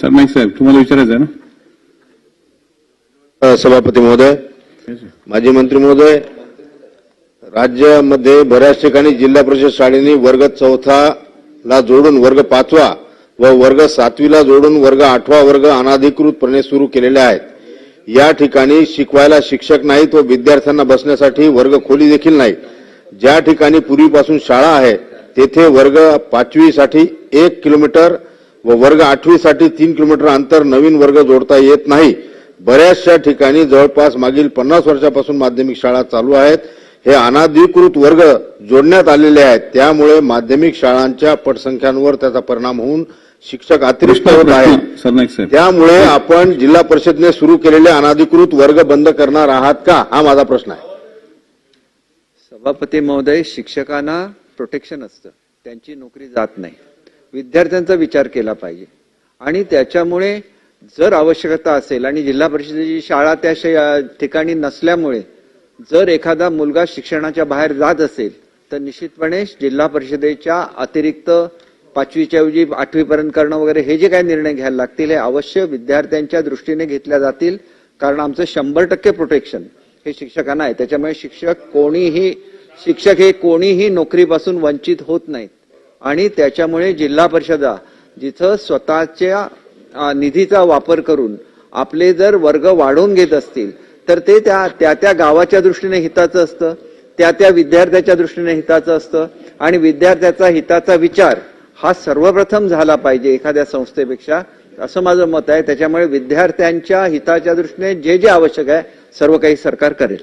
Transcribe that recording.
सरनाईक साहेब तुम्हाला विचारायचं आहे ना? सभापती महोदय माजी मंत्री महोदय राज्यामध्ये बऱ्याच ठिकाणी जिल्हा परिषद शाळेने वर्ग चौथाला जोडून वर्ग पाचवा व वर्ग सातवीला जोडून वर्ग आठवा वर्ग अनाधिकृतपणे सुरू केलेले आहेत. या ठिकाणी शिकवायला शिक्षक नाहीत व विद्यार्थ्यांना बसण्यासाठी वर्ग खोली देखील नाही ज्या ठिकाणी पूर्वीपासून शाळा आहे तेथे वर्ग पाचवीसाठी एक किलोमीटर व वर्ग आठवीसाठी तीन किलोमीटर अंतर नवीन वर्ग जोडता येत नाही. बऱ्याचशा ठिकाणी जवळपास मागील पन्नास वर्षापासून माध्यमिक शाळा चालू आहेत. हे अनाधिकृत वर्ग जोडण्यात आलेले आहेत. त्यामुळे माध्यमिक शाळांच्या पटसंख्यांवर त्याचा परिणाम होऊन शिक्षक अतिरिक्त होत साहेब त्यामुळे आपण जिल्हा परिषदने सुरू केलेले अनाधिकृत वर्ग बंद करणार आहात का? हा माझा प्रश्न आहे. सभापती महोदय शिक्षकांना प्रोटेक्शन असतं. त्यांची नोकरी जात नाही. विद्यार्थ्यांचा विचार केला पाहिजे. आणि त्याच्यामुळे जर आवश्यकता असेल आणि जिल्हा परिषदेची शाळा त्या ठिकाणी नसल्यामुळे जर एखादा मुलगा शिक्षणाच्या बाहेर जात असेल तर निश्चितपणे जिल्हा परिषदेच्या अतिरिक्त पाचवीच्या ऐवजी आठवीपर्यंत करणं वगैरे हे जे काही निर्णय घ्यायला लागतील हे अवश्य विद्यार्थ्यांच्या दृष्टीने घेतल्या जातील. कारण आमचं शंभर टक्के प्रोटेक्शन हे शिक्षकांना आहे. त्याच्यामुळे शिक्षक कोणीही शिक्षक हे कोणीही नोकरीपासून वंचित होत नाहीत. आणि त्याच्यामुळे जिल्हा परिषदा जिथं स्वतःच्या निधीचा वापर करून आपले जर वर्ग वाढवून घेत असतील तर ते त्या त्या त्या गावाच्या दृष्टीने हिताचं असतं त्या त्या विद्यार्थ्याच्या दृष्टीने हिताचं असतं आणि विद्यार्थ्याचा हिताचा विचार हा सर्वप्रथम झाला पाहिजे एखाद्या संस्थेपेक्षा असं माझं मत आहे. त्याच्यामुळे विद्यार्थ्यांच्या हिताच्या दृष्टीने जे जे आवश्यक आहे सर्व काही सरकार करेल.